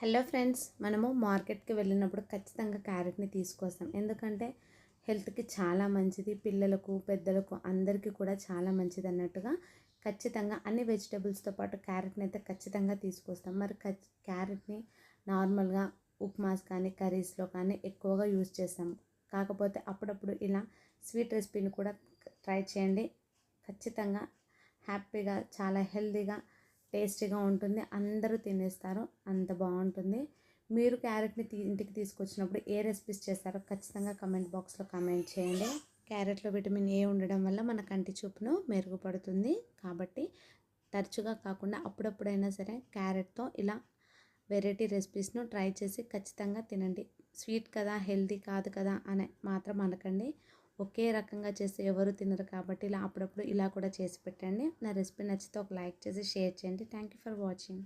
Hello friends మనము మార్కెట్కి వెళ్ళినప్పుడు ఖచ్చితంగా క్యారెట్ని తీసుకొస్తాం. ఎందుకంటే హెల్త్కి చాలా మంచిది పిల్లలకు పెద్దలకు అందరికీ కూడా చాలా మంచిది అన్నట్టుగా ఖచ్చితంగా అన్ని వెజిటేబుల్స్తో పాటు క్యారెట్ని అయితే ఖచ్చితంగా తీసుకొస్తాం. మరి క్యారెట్ని నార్మల్గా ఉప్మాస్ కానీ కర్రీస్లో కానీ ఎక్కువగా యూజ్ చేస్తాం. కాకపోతే అప్పుడప్పుడు ఇలా స్వీట్ రెసిపీని కూడా ట్రై చేయండి. ఖచ్చితంగా హ్యాపీగా చాలా హెల్తీగా టేస్టీగా ఉంటుంది. అందరూ తినేస్తారు. అంత బాగుంటుంది. మీరు క్యారెట్ని ఇంటికి తీసుకొచ్చినప్పుడు ఏ రెసిపీస్ చేస్తారో ఖచ్చితంగా కమెంట్ బాక్స్లో కమెంట్ చేయండి. క్యారెట్లో విటమిన్ ఏ ఉండడం వల్ల మన కంటి చూపును మెరుగుపడుతుంది. కాబట్టి తరచుగా కాకుండా అప్పుడప్పుడైనా సరే క్యారెట్తో ఇలా వెరైటీ రెసిపీస్ను ట్రై చేసి ఖచ్చితంగా తినండి. స్వీట్ కదా హెల్తీ కాదు కదా అని మాత్రం అనకండి. ఒకే రకంగా చేస్తే ఎవరు తినరు కాబట్టి ఇలా అప్పుడప్పుడు ఇలా కూడా చేసి పెట్టండి. నా రెసిపీ నచ్చితే ఒక లైక్ చేసి షేర్ చేయండి. Thank you for watching